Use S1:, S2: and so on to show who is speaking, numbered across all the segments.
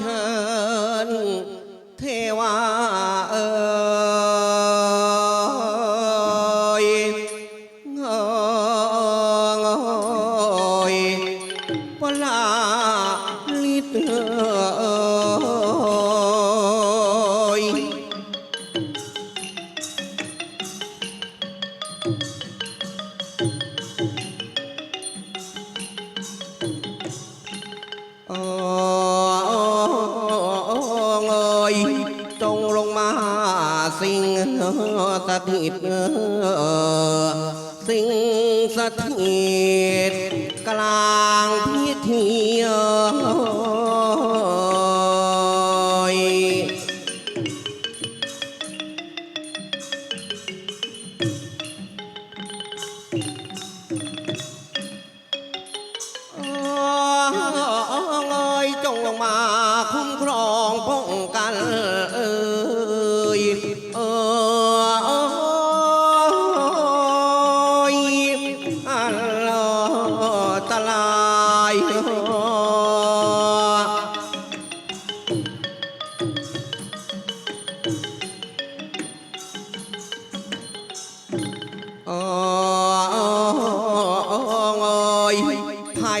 S1: เชิญเทวาเอ่ยเอยปลาลิเอ่ย สถิตสิ่งสถิตกลางพิธี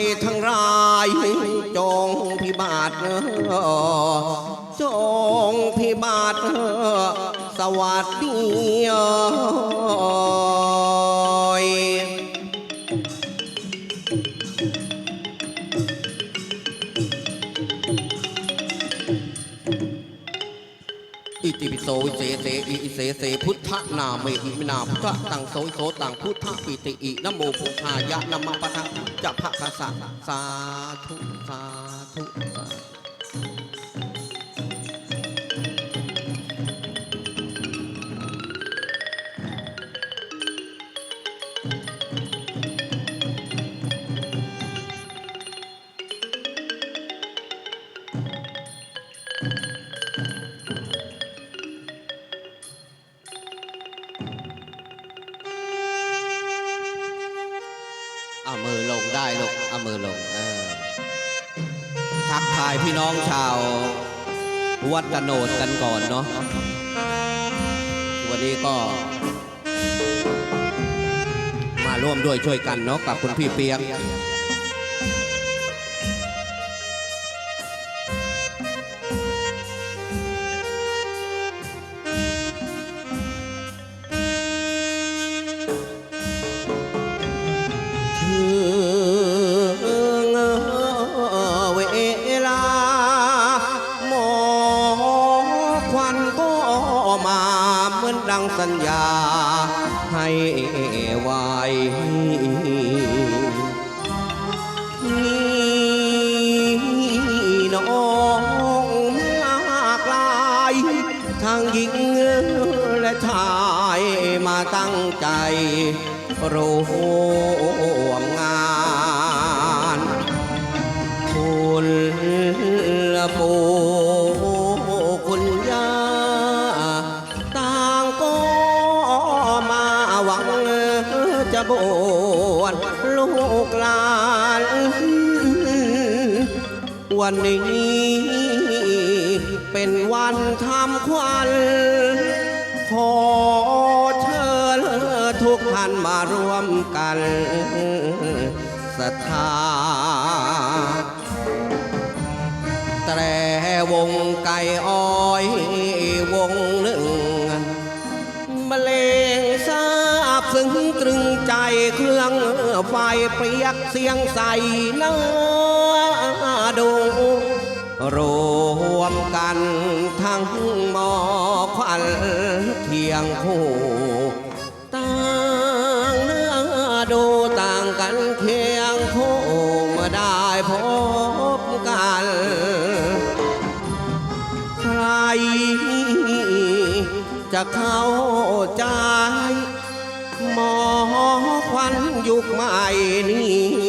S1: ยทั้งรายจงพิบาทจงพิบาทสวัสดี ติปิโสวิเศษเสอิอิเสเสพุทธนาเมอิมินาพุทธตังโสโสตังพุทธปิติอินโมพุทธายะนมะปะทะจะพะคะสะสสุสาธุสาธุ เอามือลงได้ลูกเอามือลงเออทักทายพี่น้องชาววัดตะโนดกันก่อนเนาะวันนี้ก็ มาร่วมด้วยช่วยกันเนาะกับคุณพี่เปียก ให้ไวพี่น้องหลากหลายทั้งหญิงและชายมาตั้งใจร่ วันนี้ เป็นวันทำควันขอเชิญทุกท่านมาร่วมกันศรัทธาแตรวงไก่อ้อยวงหนึ่งบรรเลงทราบซึ้งตรึงใจเครื่องไฟเปรียกเสียงใสเนื้อ ดู รวมกันทั้งหมอควันเทียงคู่ต่างเนื้อดูต่างกันเคียงคู่มาได้พบกัน ใครจะเข้าใจ หมอควันยุคใหม่นี้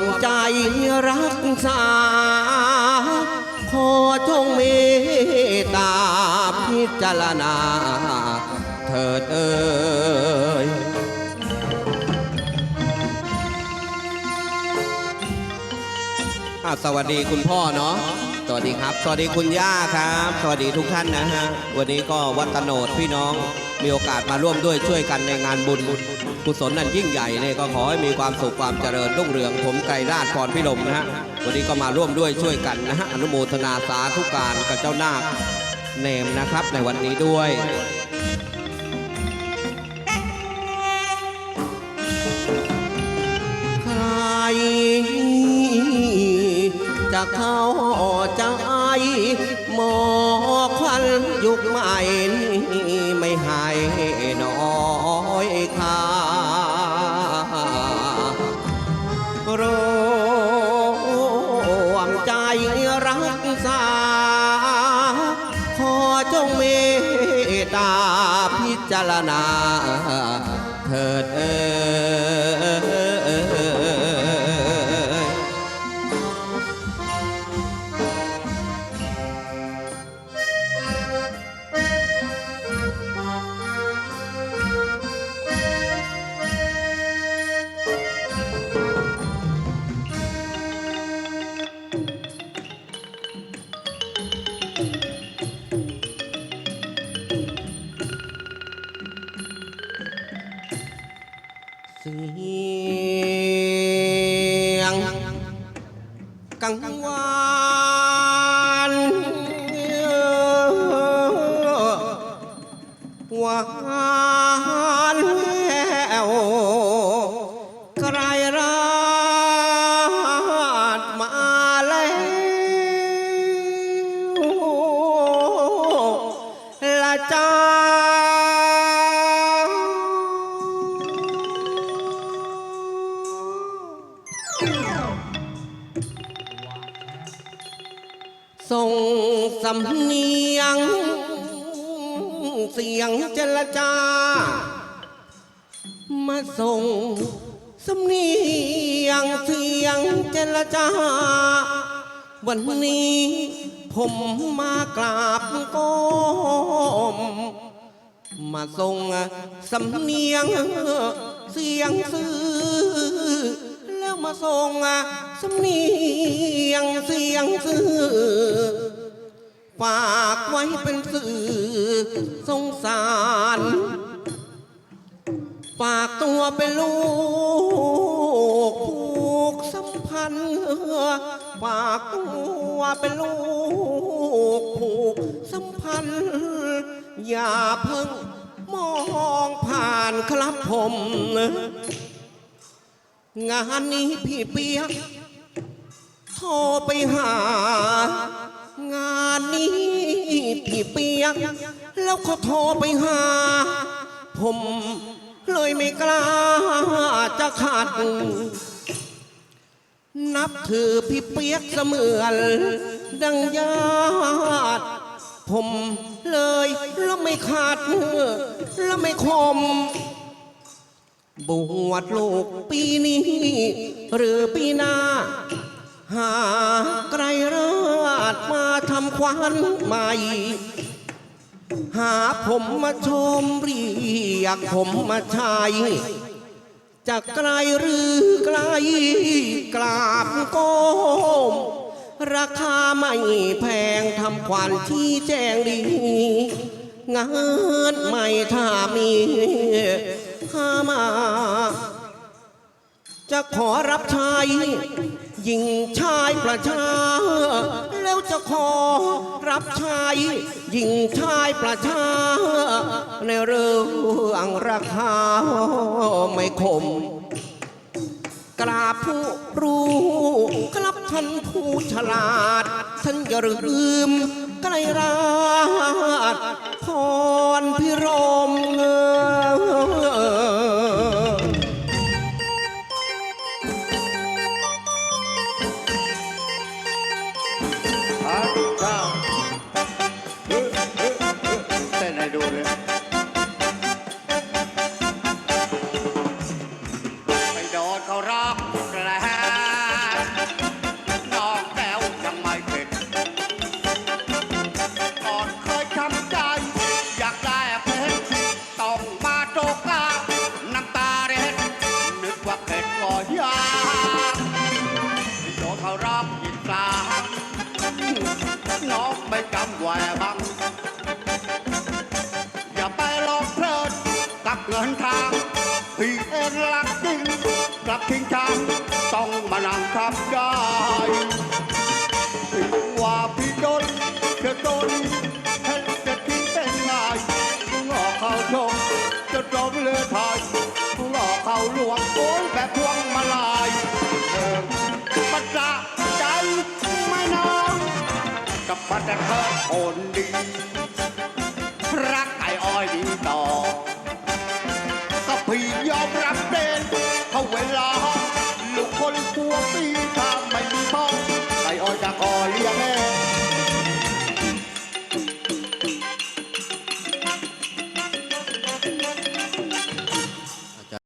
S1: มใจรักษา ขอจงเมตตาพิจารณา เถิดเอ่ยสวัสดีคุณพ่อเนาะสวัสดีครับ สวัสดีคุณย่าครับ สวัสดีทุกท่านนะฮะ วันนี้ก็วัดตโนดพี่น้องมีโอกาสมาร่วมด้วยช่วยกันในงานบุญ กุศลนั้นยิ่งใหญ่เนี่ยก็ขอให้มีความสุขความเจริญรุ่งเรืองผมไกรราชพรพิรมนะฮะวันนี้ก็มาร่วมด้วยช่วยกันนะฮะอนุโมทนาสาธุการกับเจ้านาคเนมนะครับในวันนี้ด้วยใครจะเข้า รักษา ขอจงเมตตาพิจารณา เถิดเอ่ย กังวานหวานแล้วใครราดมาแล้วละจ้าำเนียง เสียงเจรจา มาส่งสำเนียงเสียงเจรจา วันนี้ผมมากราบก้มมาส่งสำเนียงเสียงซื่อแล้วมาส่งสำเนียงเสียงซื่อ ฝากไว้เป็นสื่อสงสาร ฝากตัวเป็นลูกผูกสัมพันธ์ฝากตัวเป็นลูกผูกสัมพันธ์ อย่าเพิ่งมองผ่านครับผม งานนี้พี่เปียกโทรไปหา งานนี้พี่เปียก แล้วเขาโทรไปหา ผมเลยไม่กล้าจะขัดนับถือพี่เปียกเสมือน ดังญาติ ผมเลยแล้วไม่ขาดแล้วไม่คมบวชลูกปีนี้ หรือปีหน้า หากรำควันใหม่ หาผมมาชมเรียกผมมาชายจะไกลหรือไกลกราบก้มราคาไม่แพงทำควันที่แจ้งดี งานใหม่ถ้ามีหามา จะขอรับใช้หญิงชายประชา แล้วจะขอรับใช้หญิงชายประชา ในเรื่องราคาไม่คม กราบผู้รู้ครับท่านผู้ฉลาดท่านอย่าลืมไกลราชพรพิรมเอ่
S2: ไม่จำแหวบังอย่าไปหลอกเพลินกับเงินทางพี่เองรักจริงกลับทิ้งทางต้องมานั่งทับได้ บพัดแต่เธอคนดี